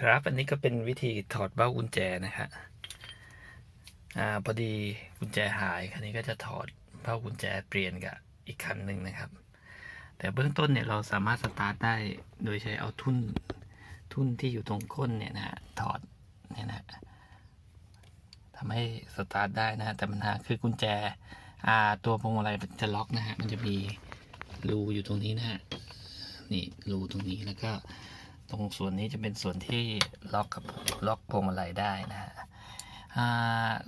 ครับ อันนี้ก็เป็นวิธีถอดเบ้ากุญแจนะฮะอ่าพอดีกุญแจหายคันนี้ก็จะถอดเบ้ากุญแจเปลี่ยนกับอีกคันหนึ่งนะครับ แต่เบื้องต้นเนี่ยเราสามารถสตาร์ทได้โดยใช้เอาทุ่นทุ่นที่อยู่ตรงก้นเนี่ยนะฮะถอดเนี่ยนะฮะทำให้สตาร์ทได้นะฮะแต่ปัญหาคือกุญแจอ่าตัวพวงมาลัยมันจะล็อกนะฮะมันจะมีรูอยู่ตรงนี้นะฮะนี่รูตรงนี้แล้วก็ ตรงส่วนนี้จะเป็นส่วนที่ล็อกกับล็อกพวงมาลัยได้นะฮะ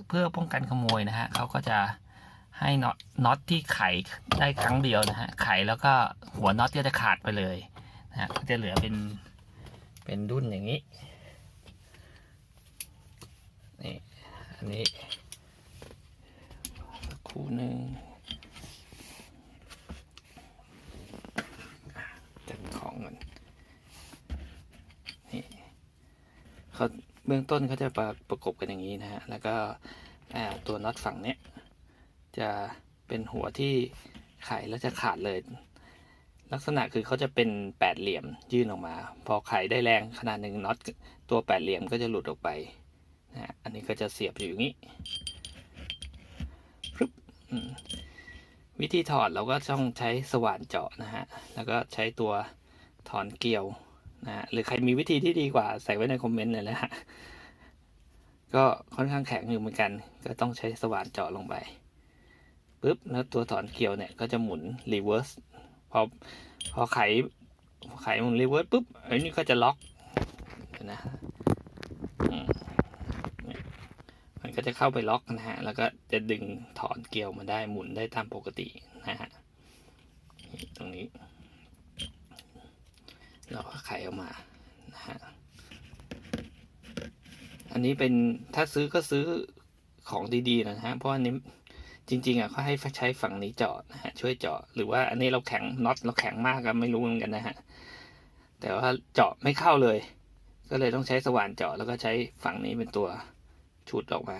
เพื่อป้องกันขโมยนะฮะเขาก็จะให้น็อตน็อตที่ไขได้ครั้งเดียวนะฮะไขแล้วก็หัวน็อตก็จะขาดไปเลยนะฮะก็จะเหลือเป็นเป็นดุ้นอย่างนี้นี่อันนี้คู่หนึ่งอะจัดของก่อน นี่ เขาเบื้องต้นเขาจะประประกบกันอย่างนี้นะฮะ แล้วก็ตัวน็อตฝั่งเนี้ยจะเป็นหัวที่ไขแล้วจะขาดเลย ลักษณะคือเขาจะเป็นแปดเหลี่ยมยื่นออกมา พอไขได้แรงขนาดหนึ่งน็อตตัวแปดเหลี่ยมก็จะหลุดออกไปนะฮะอันนี้ก็จะเสียบอยู่อย่างนี้ปึ๊บวิธีถอดเราก็ต้องใช้สว่านเจาะนะฮะ แล้วก็ใช้ตัวถอนเกลียว นะฮะหรือใครมีวิธีที่ดีกว่าใส่ไว้ในคอมเมนต์เลยนะฮะก็ค่อนข้างแข็งอยู่เหมือนกัน ก็ต้องใช้สว่านเจาะลงไปปุ๊บแล้วตัวถอนเกลียวเนี่ยก็จะหมุนรีเวิร์สพอพอไขไขหมุนรีเวิร์สปุ๊บไอ้นี่ก็จะล็อกนะมันก็จะเข้าไปล็อกนะฮะแล้วก็จะดึงถอนเกลียวมาได้หมุนได้ตามปกตินะฮะตรงนี้ เราก็ไขออกมานะฮะอันนี้เป็นถ้าซื้อก็ซื้อของดีๆนะฮะเพราะอันนี้จริงๆอะเขาให้ใช้ฝั่งนี้เจาะนะฮะช่วยเจาะหรือว่าอันนี้เราแข็งน็อตเราแข็งมากก็ไม่รู้เหมือนกันนะฮะแต่ว่าเจาะไม่เข้าเลย ก็เลยต้องใช้สว่านเจาะแล้วก็ใช้ฝั่งนี้เป็นตัวชุดออกมา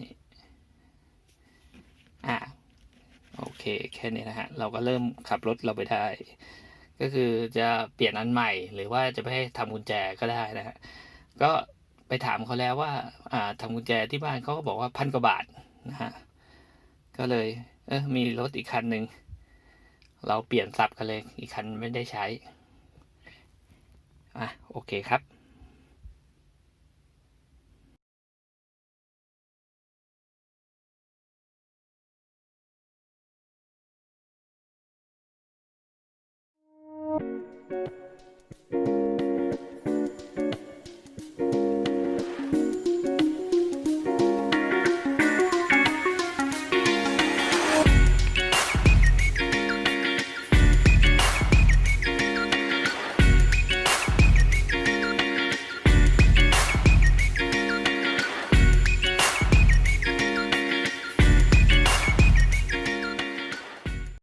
นี่อะโอเคแค่นี้นะฮะเราก็เริ่มขับรถเราไปได้ ก็คือจะเปลี่ยนอันใหม่หรือว่าจะไปให้ทำกุญแจก็ได้นะฮะก็ไปถามเขาแล้วว่าอ่าทำกุญแจที่บ้านเขาก็บอกว่าพันกว่าบาทนะฮะก็เลยเออมีรถอีกคันหนึ่งเราเปลี่ยนสับกันเลยอีกคันไม่ได้ใช้อะโอเคครับ